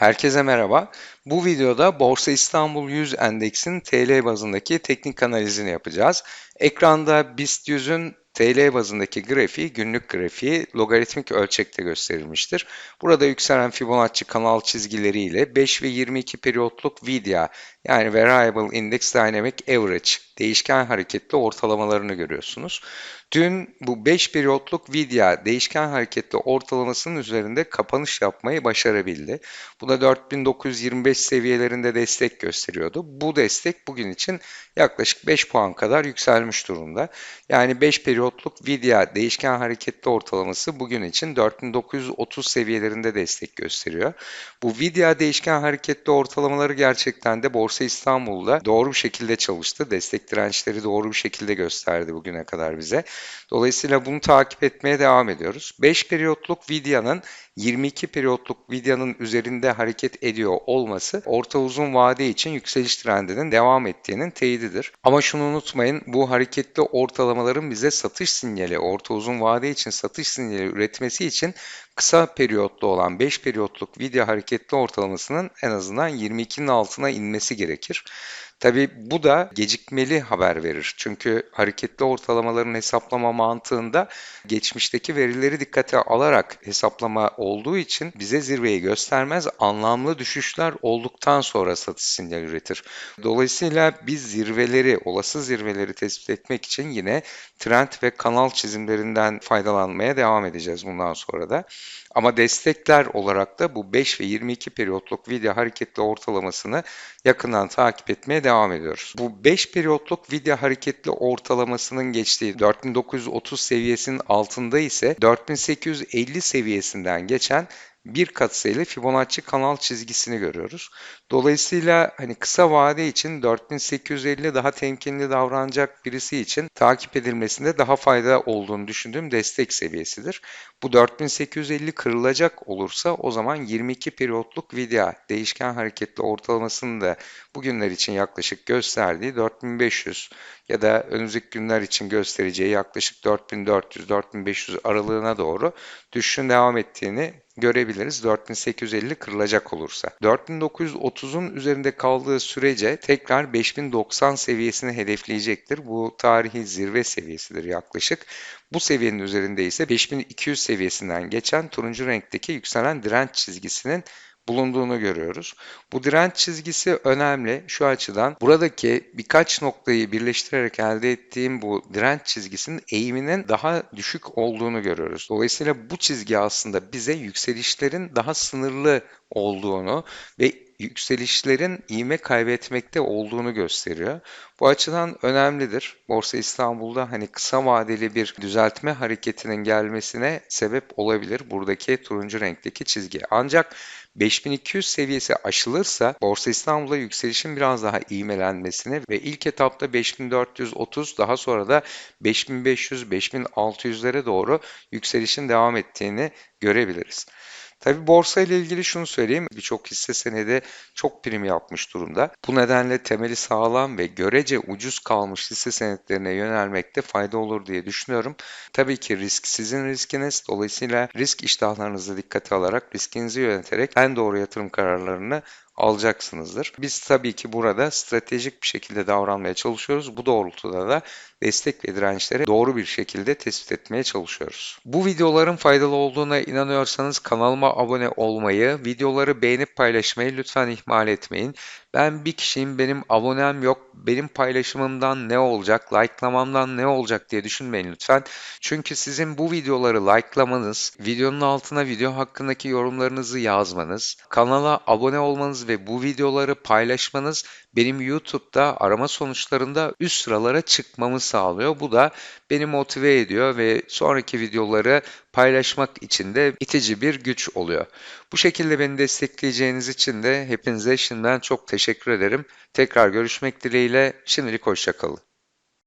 Herkese merhaba. Bu videoda Borsa İstanbul 100 endeksinin TL bazındaki teknik analizini yapacağız. Ekranda BIST 100'ün TL bazındaki grafiği günlük grafiği logaritmik ölçekte gösterilmiştir. Burada yükselen Fibonacci kanal çizgileriyle 5 ve 22 periyotluk VDA yani Variable Index Dynamic Average değişken hareketli ortalamalarını görüyorsunuz. Dün bu 5 periyotluk Vidya değişken hareketli ortalamasının üzerinde kapanış yapmayı başarabildi. Bu da 4925 seviyelerinde destek gösteriyordu. Bu destek bugün için yaklaşık 5 puan kadar yükselmiş durumda. Yani 5 periyotluk Vidya değişken hareketli ortalaması bugün için 4930 seviyelerinde destek gösteriyor. Bu Vidya değişken hareketli ortalamaları gerçekten de Borsa İstanbul'da doğru bir şekilde çalıştı. Destek dirençleri doğru bir şekilde gösterdi bugüne kadar bize. Dolayısıyla bunu takip etmeye devam ediyoruz. 5 periyotluk Vidya'nın 22 periyotluk Vidya'nın üzerinde hareket ediyor olması orta uzun vade için yükseliş trendinin devam ettiğinin teyididir. Ama şunu unutmayın bu hareketli ortalamaların bize satış sinyali, orta uzun vade için satış sinyali üretmesi için kısa periyotlu olan 5 periyotluk Vidya hareketli ortalamasının en azından 22'nin altına inmesi gerekir. Tabi bu da gecikmeli haber verir. Çünkü hareketli ortalamaların hesaplama mantığında geçmişteki verileri dikkate alarak hesaplama olduğu için bize zirveyi göstermez. Anlamlı düşüşler olduktan sonra satış sinyali üretir. Dolayısıyla biz zirveleri, olası zirveleri tespit etmek için yine trend ve kanal çizimlerinden faydalanmaya devam edeceğiz bundan sonra da. Ama destekler olarak da bu 5 ve 22 periyotluk video hareketli ortalamasını yakından takip etmeye devam ediyoruz. Bu 5 periyotluk video hareketli ortalamasının geçtiği 4930 seviyesinin altında ise 4850 seviyesinden geçen bir katsayılı Fibonacci kanal çizgisini görüyoruz. Dolayısıyla hani kısa vade için 4850 daha temkinli davranacak birisi için takip edilmesinde daha fayda olduğunu düşündüğüm destek seviyesidir. Bu 4850 kırılacak olursa o zaman 22 periyotluk vidya değişken hareketli ortalamasını da bugünler için yaklaşık gösterdiği 4500 ya da önümüzdeki günler için göstereceği yaklaşık 4400-4500 aralığına doğru düşüşün devam ettiğini görebiliriz 4850 kırılacak olursa. 4930'un üzerinde kaldığı sürece tekrar 5090 seviyesini hedefleyecektir. Bu tarihi zirve seviyesidir yaklaşık. Bu seviyenin üzerinde ise 5200 seviyesinden geçen turuncu renkteki yükselen direnç çizgisinin bulunduğunu görüyoruz. Bu direnç çizgisi önemli şu açıdan. Buradaki birkaç noktayı birleştirerek elde ettiğim bu direnç çizgisinin eğiminin daha düşük olduğunu görüyoruz. Dolayısıyla bu çizgi aslında bize yükselişlerin daha sınırlı olduğunu ve yükselişlerin ivme kaybetmekte olduğunu gösteriyor. Bu açıdan önemlidir. Borsa İstanbul'da hani kısa vadeli bir düzeltme hareketinin gelmesine sebep olabilir buradaki turuncu renkteki çizgi. Ancak 5200 seviyesi aşılırsa Borsa İstanbul'da yükselişin biraz daha ivmelenmesine ve ilk etapta 5430 daha sonra da 5500-5600'lere doğru yükselişin devam ettiğini görebiliriz. Tabii borsa ile ilgili şunu söyleyeyim. Birçok hisse senedi çok prim yapmış durumda. Bu nedenle temeli sağlam ve görece ucuz kalmış hisse senetlerine yönelmekte fayda olur diye düşünüyorum. Tabii ki risk sizin riskiniz. Dolayısıyla risk iştahlarınızı dikkate alarak riskinizi yöneterek en doğru yatırım kararlarını alacaksınızdır. Biz tabii ki burada stratejik bir şekilde davranmaya çalışıyoruz. Bu doğrultuda da destek ve dirençleri doğru bir şekilde tespit etmeye çalışıyoruz. Bu videoların faydalı olduğuna inanıyorsanız kanalıma abone olmayı, videoları beğenip paylaşmayı lütfen ihmal etmeyin. Ben bir kişiyim, benim abonem yok, benim paylaşımımdan ne olacak, like'lamamdan ne olacak diye düşünmeyin lütfen. Çünkü sizin bu videoları like'lamanız, videonun altına video hakkındaki yorumlarınızı yazmanız, kanala abone olmanız ve bu videoları paylaşmanız benim YouTube'da arama sonuçlarında üst sıralara çıkmamı sağlıyor. Bu da beni motive ediyor ve sonraki videoları paylaşmak için de itici bir güç oluyor. Bu şekilde beni destekleyeceğiniz için de hepinize şimdiden çok teşekkür ederim. Tekrar görüşmek dileğiyle şimdilik hoşçakalın.